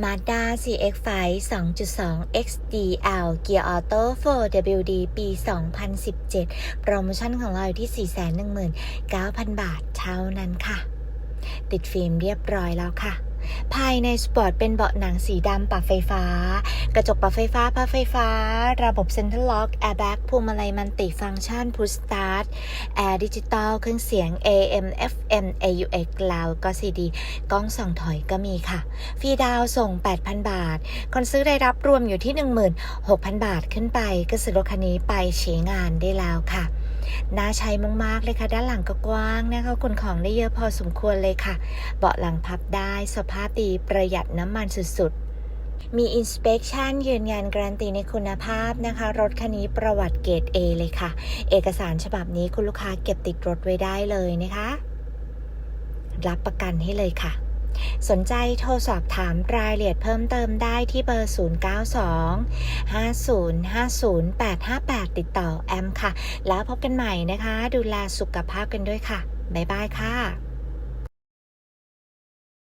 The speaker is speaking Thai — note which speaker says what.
Speaker 1: Mazda CX-5 2.2 XDL Gear Auto 4WD ปี 2017 โปรโมชั่นของเราอยู่ที่ 419,000 บาทเท่านั้นค่ะ ติดฟิล์มเรียบร้อยแล้วค่ะ ภายในสปอร์ตเป็นเบาะหนังสีดำปรับไฟฟ้า กระจกปรับไฟฟ้าพับไฟฟ้า ระบบเซ็นทรัลล็อกแอร์แบ็กพวงมาลัยมันติฟังก์ชันพุชสตาร์ทแอร์ดิจิตอลเครื่องเสียง AM FM AUX แล้วก็ CD กล้องส่องถอยก็มีค่ะ ฟรีดาวน์ส่ง 8,000 บาท คนซื้อได้รับรวมอยู่ที่ 16,000 บาทขึ้นไป ก็ซื้อรถคันนี้ไปใช้งานได้แล้วค่ะ น่าใช้มากๆเลยค่ะ ด้านหลังก็กว้างนะคะขนของได้เยอะพอสมควรเลยค่ะ เบาะหลังพับได้สภาพดีประหยัดน้ำมันสุดๆมี inspection ยืนยันการันตีในคุณภาพนะคะ รถคันนี้ประวัติเกรด A เลยค่ะ เอกสารฉบับนี้คุณลูกค้าเก็บติดรถไว้ได้เลยนะคะ รับประกันให้เลยค่ะ สนใจโทรสอบถามรายละเอียดเพิ่มเติมได้ที่เบอร์ 092 5050 858 ติดต่อแอมค่ะ แล้วพบกันใหม่นะคะ ดูแลสุขภาพกันด้วยค่ะ บ๊ายบายค่ะ